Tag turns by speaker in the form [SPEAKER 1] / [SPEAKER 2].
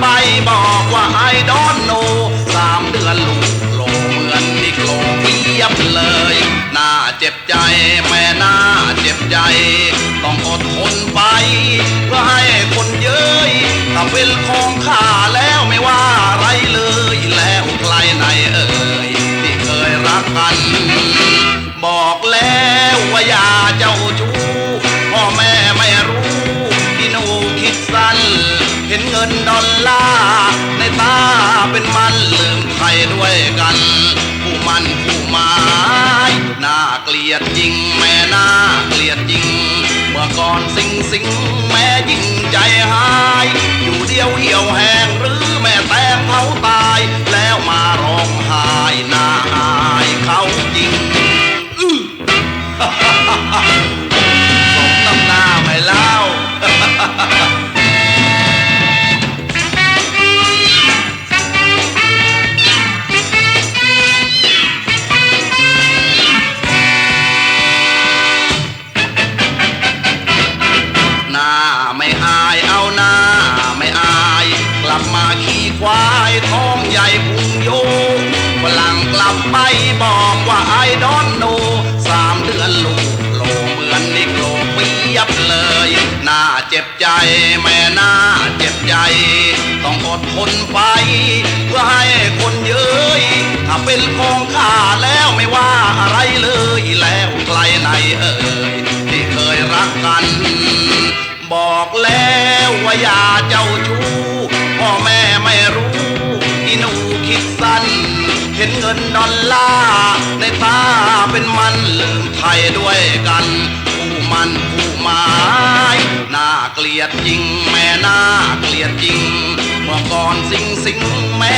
[SPEAKER 1] ไปบอกว่าไอ้ดอนโนสามเดือนลุงโลเหมือนที่โคลเปียบเลย น่าเจ็บใจแม่น่าเจ็บใจ ต้องอดทนไปเพื่อให้คนเย้ยถ้าเป็นของข้าแล้วไม่ว่าอะไรเลยแล้วใครในเอ่ยที่เคยรักกัน บอกแล้วว่าอย่าเจ้าชู้ ด้วยกัน ผู้มันผู้หมายน่าเกลียดจริงแม่น่าเกลียดจริง เมื่อก่อนสิงสิงแม่ กลับไปบอกว่าไอ้ดอนโนสามเดือนลูกโลเหมือนนิโกรเปียบเลยหน้าเจ็บใจแม่หน้าเจ็บใจ ต้องอดทนไป เพื่อให้คนเย้ยถ้าเป็นของข้าแล้วไม่ว่าอะไรเลยแล้วใครไหนเอ่ยที่เคยรักกัน บอกแล้วว่าอย่าเจ้าชู้พ่อแม่ นเงินดอลลาร์ในตาเป็นมันลืมไทยด้วยกัน ผู้มันผู้หมายน่าเกลียดจริงแม่น่าเกลียดจริงเมื่อก่อนสิงสิงแม่